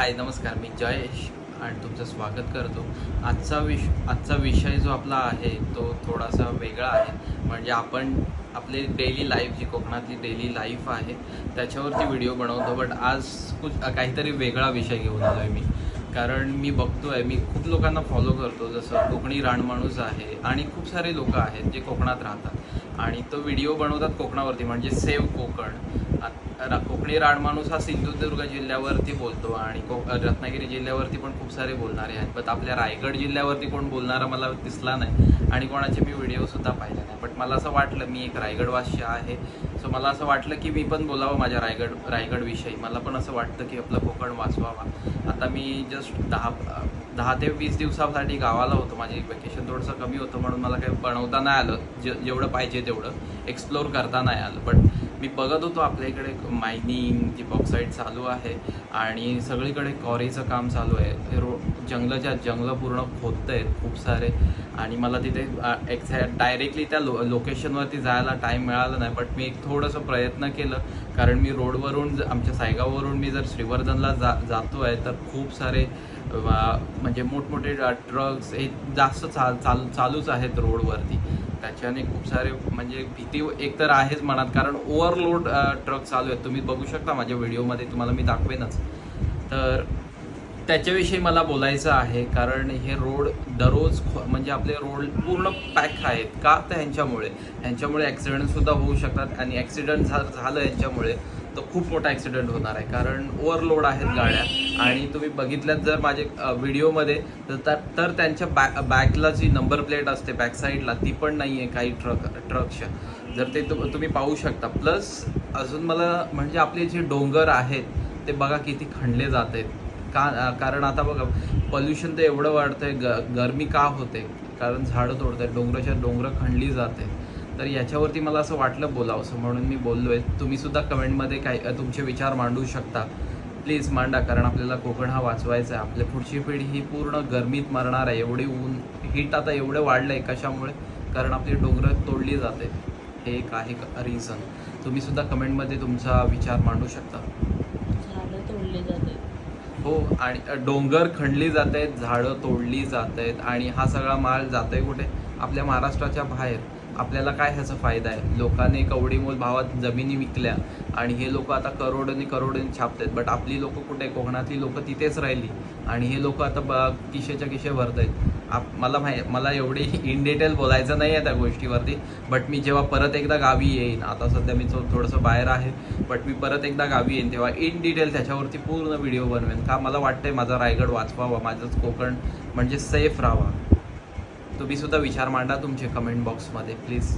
हाय नमस्कार मी जयेश आणि तुमचं स्वागत करतो. आजचा विष आजचा विषय जो आपला आहे तो थोडासा वेगळा आहे. म्हणजे आपण आपली डेली लाईफ जी कोकणातली डेली लाईफ आहे त्याच्यावरती व्हिडिओ बनवतो. बट आज कुछ काहीतरी वेगळा विषय घेऊन आलो आहे मी. कारण मी बघतो आहे मी खूप लोकांना फॉलो करतो. जसं कोकणी रानमाणूस आहे आणि खूप सारे लोक आहेत जे कोकणात राहतात. आणि तो व्हिडिओ बनवतात कोकणावरती. म्हणजे सेव कोकण. कोकणी रानमाणूस हा सिंधुदुर्ग जिल्ह्यावरती बोलतो आणि को रत्नागिरी जिल्ह्यावरती पण खूप सारे बोलणारे आहेत. बट आपल्या रायगड जिल्ह्यावरती कोण बोलणारा मला दिसला नाही आणि कोणाचे मी व्हिडिओसुद्धा पाहिले नाही. बट मला असं वाटलं मी एक रायगडवासी आहे. सो मला असं वाटलं की मी पण बोलावं माझ्या रायगड रायगडविषयी. मला पण असं वाटतं की आपलं कोकण वाचवावा. आता मी जस्ट दहा दहा ते वीस दिवसासाठी गावाला होतो. माझी वेकेशन थोडंसं कमी होतं म्हणून मला काही बनवता नाही आलं. जे जेवढं पाहिजे तेवढं. एक्सप्लोर करता नाही आलं. बट मी बघत होतो आपल्या इकडे मायनिंग जी बॉक्साईट चालू आहे आणि सगळीकडे कॉरीचं काम चालू आहे. हे रो जंगलाच्या जंगलं पूर्ण खोदत आहेत खूप सारे आणि मला तिथे एक्झॅक्ट डायरेक्टली त्या लो लोकेशनवरती जायला टाईम मिळाला नाही. बट मी एक थोडंसं प्रयत्न केलं कारण मी रोडवरून ज- आमच्या सायगाववरून मी जर श्रीवर्धनला जा जातो आहे तर खूप सारे म्हणजे मोठमोठे ट्रक्स हे जास्त चाल चाल चालूच आहेत रोडवरती त्याच्याने खूप सारे म्हणजे भीती एक तर आहेच मनात. कारण ओव्हरलोड ट्रक चालू आहेत. तुम्ही बघू शकता माझ्या व्हिडिओमध्ये तुम्हाला मी दाखवेनच. तर त्याच्याविषयी मला बोलायचं आहे कारण हे रोड दररोज म्हणजे आपले रोड पूर्ण पॅक आहेत. का तर ह्यांच्यामुळे. ह्यांच्यामुळे ॲक्सिडेंटसुद्धा होऊ शकतात आणि ॲक्सिडेंट झा झालं यांच्यामुळे. तर खूप मोठा ॲक्सिडेंट होणार आहे. कारण ओव्हरलोड आहेत गाड्या. आणि तुम्ही बघितल्यात जर माझे व्हिडिओमध्ये तर त्या- तर त्यांच्या बॅक बॅकला जी नंबर प्लेट असते बॅक साईडला ती पण नाही आहे काही ट्रक ट्रकच्या जर ते तु तुम्ही पाहू शकता. प्लस अजून मला म्हणजे आपले जे डोंगर आहेत ते बघा किती खणले जात आहेत. का कारण आता बघा पॉल्युशन तर एवढं वाढतंय ग गर्मी का होते? कारण झाडं तोडत आहेत डोंगराच्या डोंगरं खणली जाते तर याच्यावरती मला असं वाटलं बोलावंसं म्हणून मी बोललो आहे तुम्ही सुद्धा कमेंटमध्ये काय तुमचे विचार मांडू शकता. प्लीज मांडा कारण आपल्याला कोकण हा वाचवायचा आहे. आपली पुढची पिढी ही पूर्ण गरमीत मरणार आहे. एवढी ऊन हीट आता एवढं वाढलं आहे कशामुळे? कारण आपली डोंगरं तोडली जाते. हे एक आहे रिझन तुम्ही सुद्धा कमेंटमध्ये तुमचा विचार मांडू शकता. झाडं तोडली जाते. हो आणि डोंगर खणली जात आहेत झाडं तोडली जात आहेत आणि हा सगळा माल जात आहे कुठे? आपल्या महाराष्ट्राच्या बाहेर. आपल्याला काय ह्याचा फायदा आहे? लोकांनी कवडीमोल भावात जमिनी विकल्या आणि हे लोक आता करोडोनी करोडोनी छापत आहेत बट आपली लोक कुठे कोकणातली लोक तिथेच राहिली. आणि हे लोक आता ब किशेच्या किशे भरत आहेत आप मला माहि मला एवढी इन डिटेल बोलायचं नाही आहे त्या गोष्टीवरती. बट मी जेव्हा परत एकदा गावी येईन आता सध्या मी थोडंसं बाहेर आहे. बट मी परत एकदा गावी येईन तेव्हा इन डिटेल त्याच्यावरती पूर्ण व्हिडिओ बनवेन. का? मला वाटतंय माझा रायगड वाचवावा माझंच कोकण म्हणजे सेफ राहावा. तुम्ही सुद्धा विचार मांडा तुमचे कमेंट बॉक्समध्ये प्लीज